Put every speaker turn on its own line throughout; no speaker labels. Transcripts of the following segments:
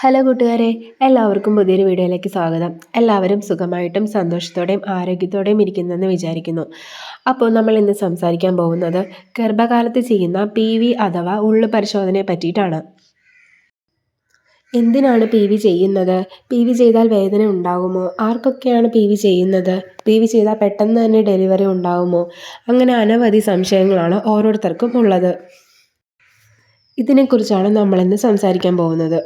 Hello കൂട്ടുകാരെ എല്ലാവർക്കും പുതിയൊരു വീഡിയോയിലേക്ക് സ്വാഗതം. എല്ലാവരും സുഖമായിട്ടും സന്തോഷത്തോടെയും ആരോഗ്യത്തോടെയും ഇരിക്കുന്നെന്ന് വിചാരിക്കുന്നു. അപ്പോൾ നമ്മൾ ഇന്ന് സംസാരിക്കാൻ പോകുന്നത് ഗർഭകാലത്ത് ചെയ്യുന്ന പി വി അഥവാ ഉള്ളു പരിശോധനയെ പറ്റിയിട്ടാണ്. എന്തിനാണ് പി വി ചെയ്യുന്നത്? പി വി ചെയ്താൽ വേദന ഉണ്ടാകുമോ? ആർക്കൊക്കെയാണ് പി വി ചെയ്യുന്നത്? പി വി ചെയ്താൽ പെട്ടെന്ന് തന്നെ ഡെലിവറി ഉണ്ടാകുമോ? അങ്ങനെ അനവധി സംശയങ്ങളാണ് ഓരോരുത്തർക്കും ഉള്ളത്. ഇതിനെക്കുറിച്ചാണ് നമ്മളിന്ന് സംസാരിക്കാൻ പോകുന്നത്.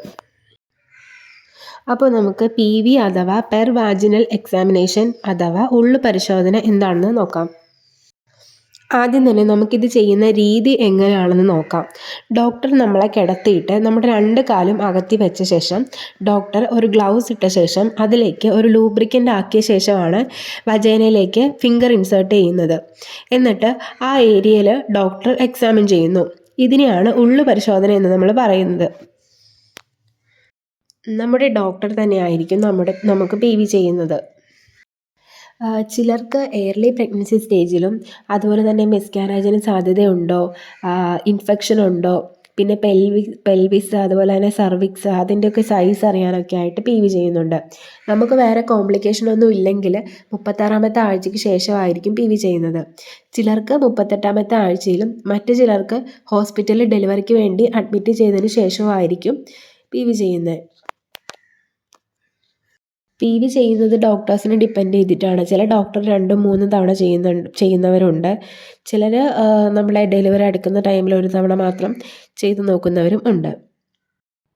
അപ്പോൾ നമുക്ക് പി വി അഥവാ പെർ വാജിനൽ എക്സാമിനേഷൻ അഥവാ ഉള്ളു പരിശോധന എന്താണെന്ന് നോക്കാം. ആദ്യം തന്നെ നമുക്കിത് ചെയ്യുന്ന രീതി എങ്ങനെയാണെന്ന് നോക്കാം. ഡോക്ടർ നമ്മളെ കിടത്തിയിട്ട് നമ്മുടെ രണ്ട് കാലും അകത്തി വെച്ച ശേഷം ഡോക്ടർ ഒരു ഗ്ലൗസ് ഇട്ട ശേഷം അതിലേക്ക് ഒരു ലൂബ്രിക്കന്റ് ആക്കിയ ശേഷമാണ് വജേനയിലേക്ക് ഫിംഗർ ഇൻസേർട്ട് ചെയ്യുന്നത്. എന്നിട്ട് ആ ഏരിയയിൽ ഡോക്ടർ എക്സാമിൻ ചെയ്യുന്നു. ഇതിനെയാണ് ഉള്ളു പരിശോധന എന്ന് നമ്മൾ പറയുന്നത്. നമ്മുടെ ഡോക്ടർ തന്നെയായിരിക്കും നമ്മുടെ നമുക്ക് വി ചെയ്യുന്നത്. ചിലർക്ക് എയർലി പ്രഗ്നൻസി സ്റ്റേജിലും അതുപോലെ തന്നെ മിസ്കാരേജിന് സാധ്യതയുണ്ടോ? ഇൻഫെക്ഷൻ ഉണ്ടോ? പിന്നെ പെൽവി പെൽവിസ് അതുപോലെ തന്നെ സർവിക്സ് അതിന്റെയൊക്കെ സൈസ് അറിയാനൊക്കെ ആയിട്ട് പി വി ചെയ്യുന്നുണ്ട്. നമുക്ക് വേറെ കോംപ്ലിക്കേഷൻ ഒന്നും ഇല്ലെങ്കിൽ മുപ്പത്താറാമത്തെ ആഴ്ചയ്ക്ക് ശേഷമായിരിക്കും പി വി ചെയ്യുന്നത്. ചിലർക്ക് മുപ്പത്തെട്ടാമത്തെ ആഴ്ചയിലും മറ്റു ചിലർക്ക് ഹോസ്പിറ്റലിൽ ഡെലിവറിക്ക് വേണ്ടി അഡ്മിറ്റ് ചെയ്തതിന് ശേഷമായിരിക്കും പി വി ചെയ്യുന്നത്. പി വി ചെയ്യുന്നത് ഡോക്ടേഴ്സിനെ ഡിപ്പെൻഡ് ചെയ്തിട്ടാണ്. ചില ഡോക്ടർ രണ്ടും മൂന്നും തവണ ചെയ്യുന്ന ചെയ്യുന്നവരുണ്ട്. ചിലർ നമ്മളെ ഡെലിവറി എടുക്കുന്ന ടൈമിൽ ഒരു തവണ മാത്രം ചെയ്തു നോക്കുന്നവരും ഉണ്ട്.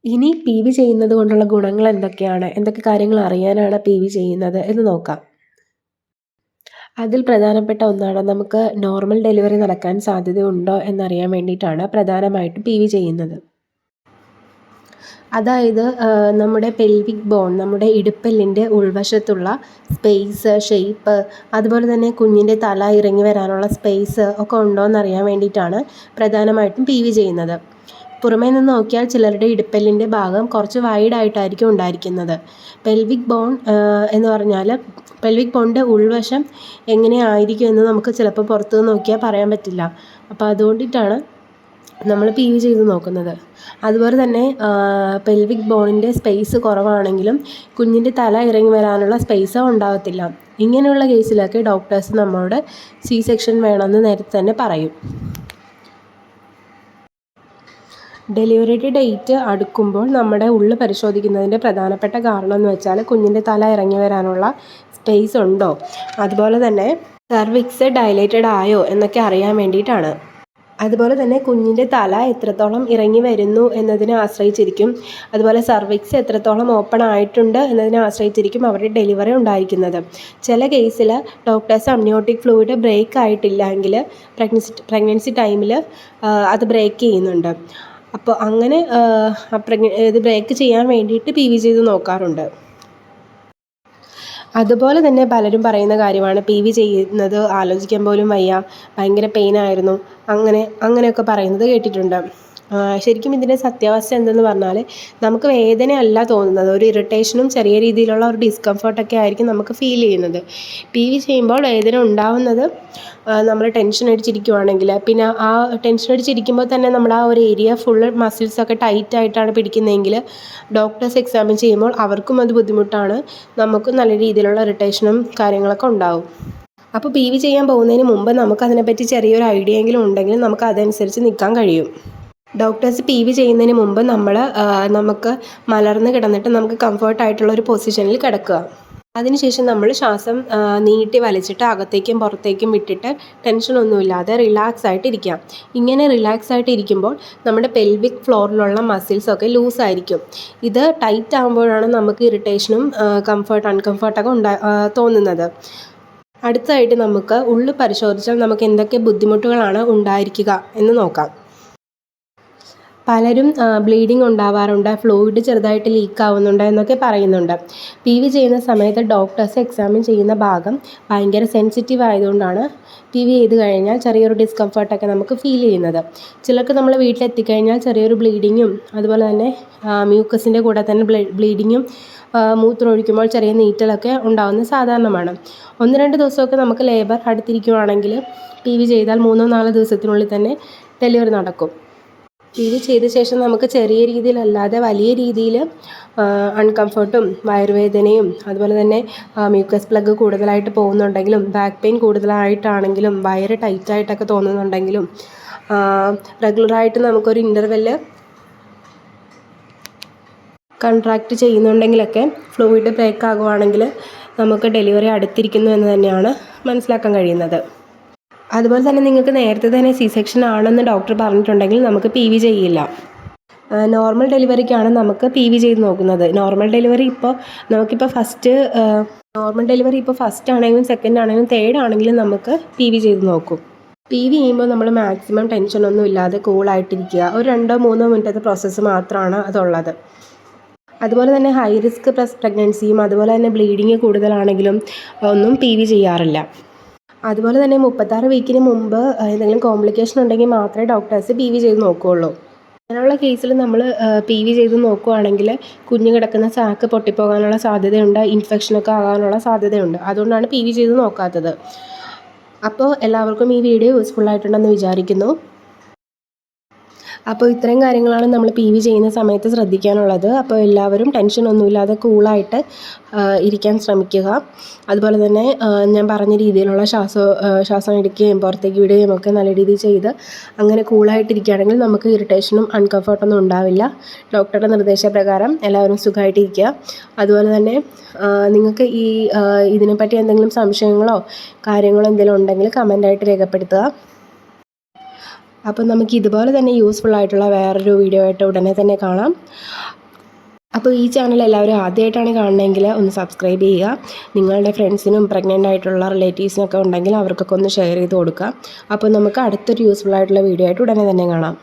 ഇനി പി വി ചെയ്യുന്നത് കൊണ്ടുള്ള ഗുണങ്ങൾ എന്തൊക്കെയാണ്? എന്തൊക്കെ കാര്യങ്ങൾ അറിയാനാണ് പി വി ചെയ്യുന്നത് എന്ന് നോക്കാം. അതിൽ പ്രധാനപ്പെട്ട ഒന്നാണ് നമുക്ക് നോർമൽ ഡെലിവറി നടക്കാൻ സാധ്യതയുണ്ടോ എന്നറിയാൻ വേണ്ടിയിട്ടാണ് പ്രധാനമായിട്ടും പി വി ചെയ്യുന്നത്. അതായത് നമ്മുടെ പെൽവിക് ബോൺ നമ്മുടെ ഇടുപ്പെല്ലിന്റെ ഉൾവശത്തുള്ള സ്പേസ് ഷേപ്പ് അതുപോലെ തന്നെ കുഞ്ഞിന്റെ തല ഇറങ്ങി വരാനുള്ള സ്പേസ് ഒക്കെ ഉണ്ടോ എന്നറിയാൻ വേണ്ടിയിട്ടാണ് പ്രധാനമായിട്ടും പി വി ചെയ്യുന്നത്. പുറമേ നിന്ന് നോക്കിയാൽ ചിലരുടെ ഇടുപ്പെല്ലിന്റെ ഭാഗം കുറച്ച് വൈഡായിട്ടായിരിക്കും ഉണ്ടായിരിക്കുന്നത്. പെൽവിക് ബോൺ എന്ന് പറഞ്ഞാൽ പെൽവിക് ബോണിന്റെ ഉൾവശം എങ്ങനെയായിരിക്കും എന്ന് നമുക്ക് ചിലപ്പോൾ പുറത്ത് നോക്കിയാൽ പറയാൻ പറ്റില്ല. അപ്പോൾ അതുകൊണ്ടിട്ടാണ് നമ്മൾ പി വി ചെയ്ത് നോക്കുന്നത്. അതുപോലെ തന്നെ പെൽവിക് ബോണിന്റെ സ്പേസ് കുറവാണെങ്കിലും കുഞ്ഞിന്റെ തല ഇറങ്ങി വരാനുള്ള സ്പേസ് ഉണ്ടാകത്തില്ല ഇങ്ങനെയുള്ള കേസിലൊക്കെ ഡോക്ടേഴ്സ് നമ്മളോട് സി സെക്ഷൻ വേണമെന്ന് നേരത്തെ തന്നെ പറയും. ഡെലിവറിയുടെ ഡേറ്റ് അടുക്കുമ്പോൾ നമ്മുടെ ഉള്ളു പരിശോധിക്കുന്നതിന്റെ പ്രധാനപ്പെട്ട കാരണം എന്ന് വെച്ചാൽ കുഞ്ഞിന്റെ തല ഇറങ്ങി വരാനുള്ള സ്പേസ് ഉണ്ടോ? അതുപോലെ തന്നെ സർവിക്സ് ഡയലേറ്റഡ് ആയോ എന്നൊക്കെ അറിയാൻ വേണ്ടിയിട്ടാണ്. അതുപോലെ തന്നെ കുഞ്ഞിന്റെ തല എത്രത്തോളം ഇറങ്ങി വരുന്നു എന്നതിനെ ആശ്രയിച്ചിരിക്കും. അതുപോലെ സർവിക്സ് എത്രത്തോളം ഓപ്പൺ ആയിട്ടുണ്ട് എന്നതിനെ ആശ്രയിച്ചിരിക്കും അവരുടെ ഡെലിവറി ഉണ്ടായിരിക്കുന്നത്. ചില കേസിൽ ഡോക്ടേഴ്സ് അമ്നിയോട്ടിക് ഫ്ലൂയിഡ് ബ്രേക്ക് ആയിട്ടില്ലെങ്കിൽ പ്രഗ്നൻസി പ്രഗ്നൻസി ടൈമിൽ അത് ബ്രേക്ക് ചെയ്യുന്നുണ്ട്. അപ്പോൾ അങ്ങനെ ഇത് ബ്രേക്ക് ചെയ്യാൻ വേണ്ടിയിട്ട് പി വി ചെയ്ത് നോക്കാറുണ്ട്. അതുപോലെ തന്നെ പലരും പറയുന്ന കാര്യമാണ് പി വി ചെയ്യുന്നത് ആലോചിക്കാൻ പോലും വയ്യ ഭയങ്കര പെയിനായിരുന്നു അങ്ങനെ അങ്ങനെയൊക്കെ പറയുന്നത് കേട്ടിട്ടുണ്ട്. ശരിക്കും ഇതിന്റെ സത്യാവസ്ഥ എന്തെന്ന് പറഞ്ഞാൽ നമുക്ക് വേദനയല്ല തോന്നുന്നത്. ഒരു ഇറിറ്റേഷനും ചെറിയ രീതിയിലുള്ള ഒരു ഡിസ്കംഫർട്ടൊക്കെ ആയിരിക്കും നമുക്ക് ഫീൽ ചെയ്യുന്നത്. പി വി ചെയ്യുമ്പോൾ വേദന ഉണ്ടാവുന്നത് നമ്മൾ ടെൻഷൻ അടിച്ചിരിക്കുവാണെങ്കിൽ പിന്നെ ആ ടെൻഷൻ അടിച്ചിരിക്കുമ്പോൾ തന്നെ നമ്മൾ ആ ഒരു ഏരിയ ഫുള്ള് മസിൽസൊക്കെ ടൈറ്റ് ആയിട്ടാണ് പിടിക്കുന്നതെങ്കിൽ ഡോക്ടേഴ്സ് എക്സാമിൻ ചെയ്യുമ്പോൾ അവർക്കും അത് ബുദ്ധിമുട്ടാണ്. നമുക്ക് നല്ല രീതിയിലുള്ള ഇറിറ്റേഷനും കാര്യങ്ങളൊക്കെ ഉണ്ടാവും. അപ്പോൾ പി വി ചെയ്യാൻ പോകുന്നതിന് മുമ്പ് നമുക്ക് അതിനെപ്പറ്റി ചെറിയൊരു ഐഡിയ എങ്കിലും ഉണ്ടെങ്കിൽ നമുക്ക് അതനുസരിച്ച് നിൽക്കാൻ കഴിയും. ഡോക്ടേഴ്സ് പി വി ചെയ്യുന്നതിന് മുമ്പ് നമ്മൾ നമുക്ക് മലർന്ന് കിടന്നിട്ട് നമുക്ക് കംഫർട്ടായിട്ടുള്ള ഒരു പൊസിഷനിൽ കിടക്കുക. അതിനുശേഷം നമ്മൾ ശ്വാസം നീട്ടി വലിച്ചിട്ട് അകത്തേക്കും പുറത്തേക്കും വിട്ടിട്ട് ടെൻഷനൊന്നുമില്ലാതെ റിലാക്സ് ആയിട്ട് ഇരിക്കാം ഇങ്ങനെ റിലാക്സ് ആയിട്ട് ഇരിക്കുമ്പോൾ നമ്മുടെ പെൽവിക് ഫ്ലോറിലുള്ള മസിൽസൊക്കെ ലൂസായിരിക്കും ഇത് ടൈറ്റ് ആകുമ്പോഴാണ് നമുക്ക് ഇറിറ്റേഷനും കംഫർട്ട് അൺകംഫർട്ടൊക്കെ ഉണ്ടാ തോന്നുന്നത്. അടുത്തതായിട്ട് നമുക്ക് ഉള്ളു പരിശോധിച്ചാൽ നമുക്ക് എന്തൊക്കെ ബുദ്ധിമുട്ടുകളാണ് ഉണ്ടായിരിക്കുക എന്ന് നോക്കാം. പലരും ബ്ലീഡിങ് ഉണ്ടാവാറുണ്ട് ഫ്ലൂയിഡ് ചെറുതായിട്ട് ലീക്ക് ആവുന്നുണ്ട് എന്നൊക്കെ പറയുന്നുണ്ട്. പി വി ചെയ്യുന്ന സമയത്ത് ഡോക്ടേഴ്സ് എക്സാമിൻ ചെയ്യുന്ന ഭാഗം ഭയങ്കര സെൻസിറ്റീവ് ആയതുകൊണ്ടാണ് പി വി ചെയ്ത് കഴിഞ്ഞാൽ ചെറിയൊരു ഡിസ്കംഫർട്ടൊക്കെ നമുക്ക് ഫീൽ ചെയ്യുന്നത്. ചിലർക്ക് നമ്മൾ വീട്ടിലെത്തിക്കഴിഞ്ഞാൽ ചെറിയൊരു ബ്ലീഡിങ്ങും അതുപോലെ തന്നെ മ്യൂക്കസിന്റെ കൂടെ തന്നെ ബ്ലീഡിങ്ങും മൂത്രമൊഴിക്കുമ്പോൾ ചെറിയ നീറ്റലൊക്കെ ഉണ്ടാകുന്നത് സാധാരണമാണ്. ഒന്ന് രണ്ട് ദിവസമൊക്കെ നമുക്ക് ലേബർ അടുത്തിരിക്കുവാണെങ്കിൽ പി വി ചെയ്താൽ മൂന്നോ നാലോ ദിവസത്തിനുള്ളിൽ തന്നെ ഡെലിവറി നടക്കും. വി ചെയ്ത ശേഷം നമുക്ക് ചെറിയ രീതിയിലല്ലാതെ വലിയ രീതിയിൽ അൺകംഫർട്ടും വയറുവേദനയും അതുപോലെ തന്നെ മ്യൂക്കസ് പ്ലഗ് കൂടുതലായിട്ട് പോകുന്നുണ്ടെങ്കിലും ബാക്ക് പെയിൻ കൂടുതലായിട്ടാണെങ്കിലും വയറ് ടൈറ്റായിട്ടൊക്കെ തോന്നുന്നുണ്ടെങ്കിലും റെഗുലറായിട്ട് നമുക്കൊരു ഇന്റർവെല്ല് കൺട്രാക്റ്റ് ചെയ്യുന്നുണ്ടെങ്കിലൊക്കെ ഫ്ലൂയിഡ് ബ്രേക്ക് ആകുവാണെങ്കിൽ നമുക്ക് ഡെലിവറി അടുത്തിരിക്കുന്നു എന്ന് തന്നെയാണ് മനസ്സിലാക്കാൻ കഴിയുന്നത്. അതുപോലെ തന്നെ നിങ്ങൾക്ക് നേരത്തെ തന്നെ സി സെക്ഷൻ ആണെന്ന് ഡോക്ടർ പറഞ്ഞിട്ടുണ്ടെങ്കിൽ നമുക്ക് പി വി ചെയ്യില്ല. നോർമൽ ഡെലിവറിക്കാണ് നമുക്ക് പി വി ചെയ്ത് നോക്കുന്നത്. നോർമൽ ഡെലിവറി ഇപ്പോൾ നമുക്കിപ്പോൾ ഫസ്റ്റ് നോർമൽ ഡെലിവറി ഇപ്പോൾ ഫസ്റ്റ് ആണെങ്കിലും സെക്കൻഡ് ആണെങ്കിലും തേർഡ് ആണെങ്കിലും നമുക്ക് പി വി ചെയ്ത് നോക്കും. പി വി ചെയ്യുമ്പോൾ നമ്മൾ മാക്സിമം ടെൻഷനൊന്നും ഇല്ലാതെ കൂളായിട്ടിരിക്കുക ഒരു രണ്ടോ മൂന്നോ മിനിറ്റത്തെ പ്രോസസ്സ് മാത്രമാണ് അതുള്ളത്. അതുപോലെ തന്നെ ഹൈ റിസ്ക് പ്രസ് പ്രഗ്നൻസിയും അതുപോലെ തന്നെ ബ്ലീഡിങ് കൂടുതലാണെങ്കിലും ഒന്നും പി വി ചെയ്യാറില്ല. അതുപോലെ തന്നെ മുപ്പത്താറ് വീക്കിന് മുമ്പ് എന്തെങ്കിലും കോംപ്ലിക്കേഷൻ ഉണ്ടെങ്കിൽ മാത്രമേ ഡോക്ടേഴ്സ് പി വി ചെയ്ത് നോക്കുകയുള്ളൂ അങ്ങനെയുള്ള കേസിൽ നമ്മൾ പി വി ചെയ്ത് നോക്കുകയാണെങ്കിൽ കുഞ്ഞ് കിടക്കുന്ന ചാക്ക് പൊട്ടിപ്പോകാനുള്ള സാധ്യതയുണ്ട് ഇൻഫെക്ഷനൊക്കെ ആകാനുള്ള സാധ്യതയുണ്ട്. അതുകൊണ്ടാണ് പി വി ചെയ്ത് നോക്കാത്തത്. അപ്പോൾ എല്ലാവർക്കും ഈ വീഡിയോ യൂസ്ഫുൾ ആയിട്ടുണ്ടെന്ന് വിചാരിക്കുന്നു. അപ്പോൾ ഇത്രയും കാര്യങ്ങളാണ് നമ്മൾ പി വി ചെയ്യുന്ന സമയത്ത് ശ്രദ്ധിക്കാനുള്ളത്. അപ്പോൾ എല്ലാവരും ടെൻഷൻ ഒന്നുമില്ലാതെ കൂളായിട്ട് ഇരിക്കാൻ ശ്രമിക്കുക. അതുപോലെ തന്നെ ഞാൻ പറഞ്ഞ രീതിയിലുള്ള ശ്വാസം ശ്വാസം എടുക്കുകയും പുറത്തേക്ക് വിടുകയും ഒക്കെ നല്ല രീതിയിൽ ചെയ്ത് അങ്ങനെ കൂളായിട്ടിരിക്കുകയാണെങ്കിൽ നമുക്ക് ഇറിറ്റേഷനും അൺകംഫർട്ടൊന്നും ഉണ്ടാവില്ല. ഡോക്ടറുടെ നിർദ്ദേശപ്രകാരം എല്ലാവരും സുഖമായിട്ടിരിക്കുക അതുപോലെ തന്നെ നിങ്ങൾക്ക് ഈ ഇതിനെപ്പറ്റി എന്തെങ്കിലും സംശയങ്ങളോ കാര്യങ്ങളോ എന്തെങ്കിലും ഉണ്ടെങ്കിൽ കമന്റായിട്ട് രേഖപ്പെടുത്തുക. അപ്പം നമുക്ക് ഇതുപോലെ തന്നെ യൂസ്ഫുൾ ആയിട്ടുള്ള വേറൊരു വീഡിയോ ആയിട്ട് ഉടനെ തന്നെ കാണാം. അപ്പോൾ ഈ ചാനൽ എല്ലാവരും ആദ്യമായിട്ടാണ് കാണണമെങ്കിൽ ഒന്ന് സബ്സ്ക്രൈബ് ചെയ്യുക. നിങ്ങളുടെ ഫ്രണ്ട്സിനും പ്രഗ്നന്റ് ആയിട്ടുള്ള റിലേറ്റീവ്സിനൊക്കെ ഉണ്ടെങ്കിൽ അവർക്കൊക്കെ ഒന്ന് ഷെയർ ചെയ്ത് കൊടുക്കുക. അപ്പോൾ നമുക്ക് അടുത്തൊരു യൂസ്ഫുൾ ആയിട്ടുള്ള വീഡിയോ ആയിട്ട് ഉടനെ തന്നെ കാണാം.